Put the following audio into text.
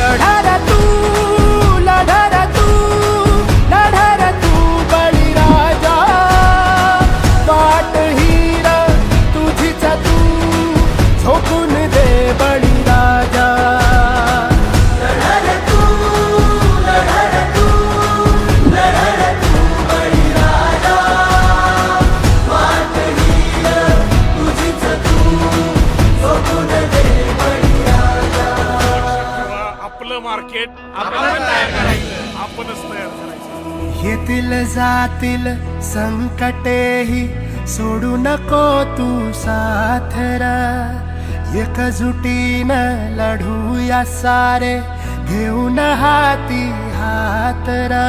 Bye. आपलं market आपणच तयार करायचं. येतील जातील संकटेही सोडू नको तू साथरा. एकजुटीनं लढूया सारे घेऊन हाती हातरा.